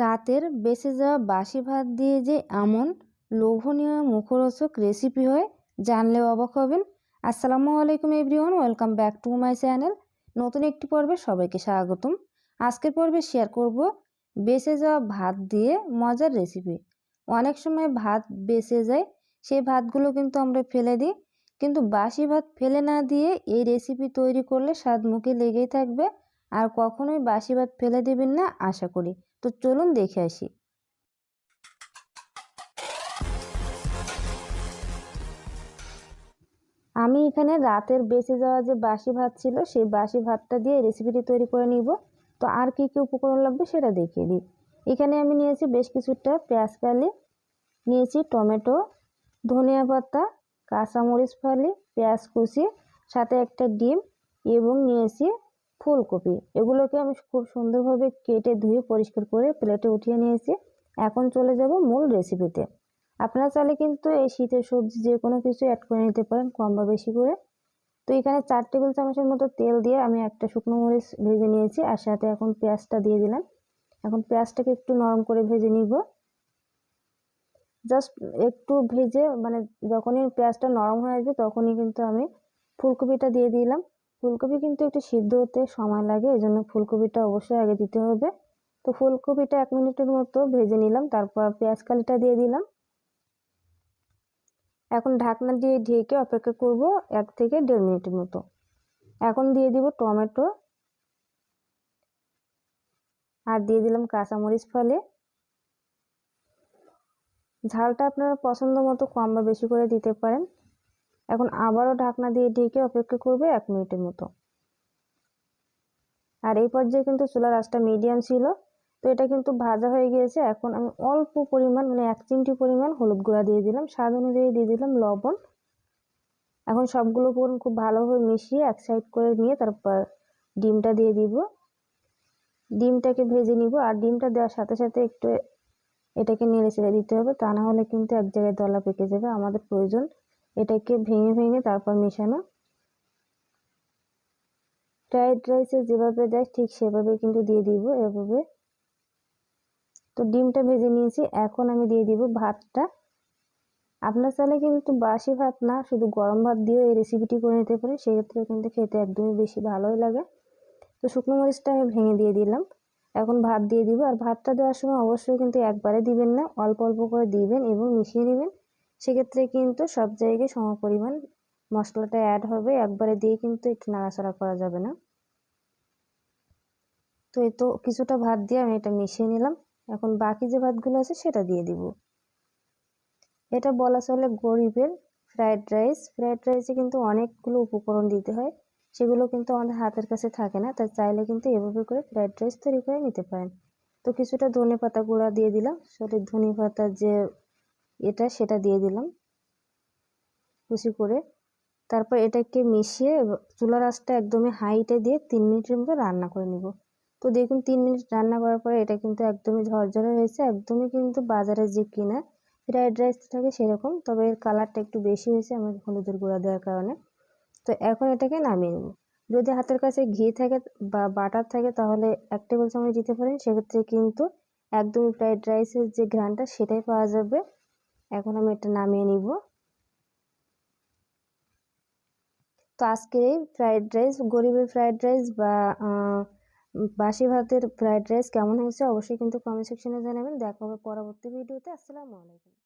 রাতের বেঁচে যাওয়া বাসি ভাত দিয়ে যে এমন লোভনীয় মুখরোচক রেসিপি হয়, জানলে অবাক হবেন। আসসালামু আলাইকুম everyone welcome back to my channel নতুন একটি পর্বে সবাইকে স্বাগতম। আজকের পর্বে শেয়ার করব বেঁচে যাওয়া ভাত দিয়ে মজার রেসিপি অনেক সময় ভাত বেঁচে যায়, সেই ভাতগুলো কিন্তু আমরা ফেলে দিই। কিন্তু বাসি ভাত ফেলে না দিয়ে এই রেসিপি তৈরি করলে স্বাদ মুখে লেগেই থাকবে। আর কখনোই বাসি ভাত ফেলে দেবেন না, আশা করি। তো চলুন দেখে আসি। আমি এখানে রাতের বেঁচে যাওয়া যে বাসি ভাত ছিল, সেই বাসি ভাতটা দিয়ে রেসিপিটি তৈরি করে নিব। তো আর কি কি উপকরণ লাগবে সেটা দেখিয়ে দিই। এখানে আমি নিয়েছি বেশ কিছুটা পেঁয়াজ কালি, নিয়েছি টমেটো, ধনিয়া পাতা, কাঁচামরিচ ফালি, পেঁয়াজ কুচি, সাথে একটা ডিম এবং নিয়েছি ফুলকপি। এগুলোকে আমি খুব সুন্দরভাবে কেটে ধুয়ে পরিষ্কার করে প্লেটে উঠিয়ে নিয়েছি। এখন চলে যাব মূল রেসিপিতে আপনারা চাইলে কিন্তু এই শীতের সবজি যে কোনো কিছু অ্যাড করে নিতে পারেন কম বা বেশি করে। তো এখানে চার টেবিল চামচের মতো তেল দিয়ে আমি একটা শুকনো মরিচ ভেজে নিয়েছি আর সাথে এখন পেঁয়াজটা দিয়ে দিলাম। এখন পেঁয়াজটাকে একটু নরম করে ভেজে নিব। জাস্ট একটু ভেজে মানে যখনই পেঁয়াজটা নরম হয়ে আসবে তখনই কিন্তু আমি ফুলকপিটা দিয়ে দিলাম। ফুলকপি কিন্তু একটু সিদ্ধ হতে সময় লাগে এই জন্য ফুলকপিটা অবশ্যই আগে দিতে হবে। তো ফুলকপিটা এক মিনিটের মতো ভেজে নিলাম, তারপর পেঁয়াজ কালিটা দিয়ে দিলাম। এখন ঢাকনা দিয়ে ঢেকে অপেক্ষা করব এক থেকে দেড় মিনিটের মতো। এখন দিয়ে দিব টমেটো। আর দিয়ে দিলাম কাঁচামরিচ ফলে। ঝালটা আপনারা পছন্দ মতো কম বা বেশি করে দিতে পারেন। এখন আবারও ঢাকনা দিয়ে ঢেকে অপেক্ষা করবে এক মিনিটের মতো। আর এই পর্যায়ে কিন্তু চুলার আঁচটা মিডিয়াম ছিল, তো এটা কিন্তু ভাজা হয়ে গিয়েছে। এখন আমি অল্প পরিমাণ মানে এক চিমটি পরিমাণ হলুদ গুঁড়া দিয়ে দিলাম, স্বাদ অনুযায়ী দিয়ে দিলাম লবণ। এখন সবগুলো উপকরণ খুব ভালোভাবে মিশিয়ে এক সাইড করে নিয়ে তারপর ডিমটা দিয়ে দিব। ডিমটাকে ভেজে নিব, আর ডিমটা দেওয়ার সাথে সাথে একটু এটাকে নেড়ে ছেড়ে দিতে হবে, তা না হলে কিন্তু এক জায়গায় দলা পেকে যাবে, আমাদের প্রয়োজন। এটাকে ভেঙে ভেঙে তারপর মেশানো। ফ্রাইড রাইসে যেভাবে দেয় ঠিক সেভাবে কিন্তু দিয়ে দিব এভাবে। তো ডিমটা ভেজে নিয়েছি, এখন আমি দিয়ে দিব ভাতটা। আপনার চালে কিন্তু বাসি ভাত না, শুধু গরম ভাত দিয়েও এই রেসিপিটি করে নিতে পারেন সেক্ষেত্রে কিন্তু খেতে একদমই বেশি ভালোই লাগে। তো শুকনো মরিচটা আমি ভেঙে দিয়ে দিলাম। এখন ভাত দিয়ে দিব, আর ভাতটা দেওয়ার সময় অবশ্যই কিন্তু একবারে দিবেন না, অল্প অল্প করে দিবেন এবং মিশিয়ে নেবেন। সেক্ষেত্রে কিন্তু সব জায়গায় সম পরিমাণ মশলাটা অ্যাড হবে, একবারে দিয়ে কিন্তু একটু নাড়াচাড়া করা যাবে না। তো এই তো কিছুটা ভাত দিয়ে আমি এটা মিশিয়ে নিলাম। এখন বাকি যে ভাতগুলো আছে সেটা দিয়ে দিব। এটা বলা চলে গরিবের ফ্রায়েড রাইস ফ্রায়েড রাইসে কিন্তু অনেকগুলো উপকরণ দিতে হয়। সেগুলো কিন্তু আমাদের হাতের কাছে থাকে না, তাই চাইলে কিন্তু এভাবে করে ফ্রায়েড রাইস তৈরি করে নিতে পারেন। তো কিছুটা ধনে পাতা গুঁড়া দিয়ে দিলাম। সরি ধনে পাতার যে এটা সেটা দিয়ে দিলাম। কুচি করে তারপর এটাকে মিশিয়ে চুলার আঁচটা একদমই হাইটে দিয়ে তিন মিনিটের মতো রান্না করে নিব। তো দেখুন, তিন মিনিট রান্না করার পরে এটা কিন্তু একদমই ঝরঝরে হয়েছে, একদমই কিন্তু বাজারে যে কিনা ফ্রাইড রাইস থাকে সেরকম, তবে এর কালারটা একটু বেশি হয়েছে আমার হলুদের গুঁড়া দেওয়ার কারণে। তো এখন এটাকে নামিয়ে নেব। যদি হাতের কাছে ঘি থাকে বা বাটার থাকে তাহলে এক টেবিল চামচ দিতে পারেন। সেক্ষেত্রে কিন্তু একদমই ফ্রাইড রাইসের যে ঘ্রানটা সেটাই পাওয়া যাবে। এখন আমি এটা নামিয়ে নিব। তো আজকে এই ফ্রাইড রাইস গরিবের ফ্রায়েড রাইস বা বাসি ভাতের ফ্রায়েড রাইস কেমন হয়েছে অবশ্যই কিন্তু কমেন্ট সেকশনে জানাবেন। দেখা হবে পরবর্তী ভিডিওতে আসসালামু আলাইকুম।